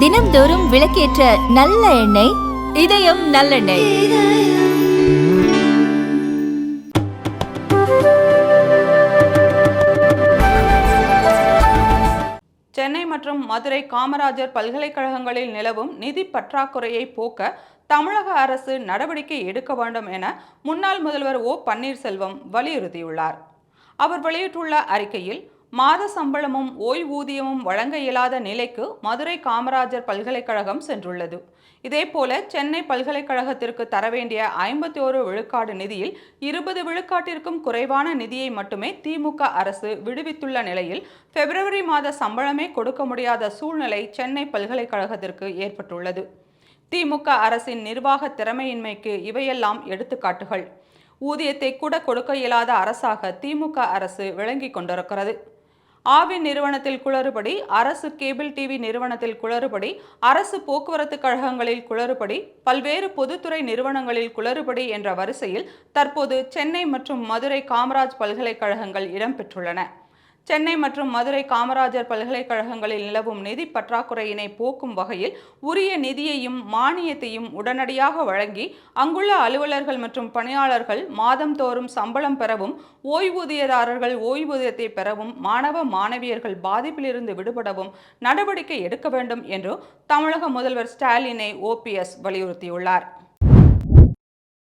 தினம்தோறும் விளக்கேற்ற நல்ல எண்ணெய் இதயம் நல்லெண்ணெய். சென்னை மற்றும் மதுரை காமராஜர் பல்கலைக்கழகங்களில் நிலவும் நிதி பற்றாக்குறையை போக்க தமிழக அரசு நடவடிக்கை எடுக்க வேண்டும் என முன்னாள் முதல்வர் ஓ பன்னீர்செல்வம் வலியுறுத்தியுள்ளார். அவர் வெளியிட்டுள்ள அறிக்கையில் மாத சம்பளமும் ஓய்வூதியமும் வழங்க இயலாத நிலைக்கு மதுரை காமராஜர் பல்கலைக்கழகம் சென்றுள்ளது. இதேபோல சென்னை பல்கலைக்கழகத்திற்கு தர வேண்டிய ஐம்பத்தி ஒரு விழுக்காடு நிதியில் இருபது விழுக்காட்டிற்கும் குறைவான நிதியை மட்டுமே திமுக அரசு விடுவித்துள்ள நிலையில் பிப்ரவரி மாத சம்பளமே கொடுக்க முடியாத சூழ்நிலை சென்னை பல்கலைக்கழகத்திற்கு ஏற்பட்டுள்ளது. திமுக அரசின் நிர்வாக திறமையின்மைக்கு இவையெல்லாம் எடுத்துக்காட்டுகள். ஊதியத்தை கூட கொடுக்க இயலாத அரசாக திமுக அரசு விளங்கிக் கொண்டிருக்கிறது. ஆவின் நிறுவனத்தில் குளறுபடி அரசு கேபிள் டிவி நிறுவனத்தில் குளறுபடி அரசு போக்குவரத்து கழகங்களில் குளறுபடி பல்வேறு பொதுத்துறை நிறுவனங்களில் குளறுபடி என்ற வரிசையில் தற்போது சென்னை மற்றும் மதுரை காமராஜ் பல்கலைக்கழகங்கள் இடம்பெற்றுள்ளன. சென்னை மற்றும் மதுரை காமராஜர் பல்கலைக்கழகங்களில் நிலவும் நிதி பற்றாக்குறையினை போக்கும் வகையில் உரிய நிதியையும் மானியத்தையும் உடனடியாக வழங்கி அங்குள்ள அலுவலர்கள் மற்றும் பணியாளர்கள் மாதந்தோறும் சம்பளம் பெறவும் ஓய்வூதியதாரர்கள் ஓய்வூதியத்தை பெறவும் மாணவ மாணவியர்கள் பாதிப்பிலிருந்து விடுபடவும் நடவடிக்கை எடுக்க வேண்டும் என்று தமிழக முதல்வர் ஸ்டாலினை ஓபிஎஸ் வலியுறுத்தியுள்ளார்.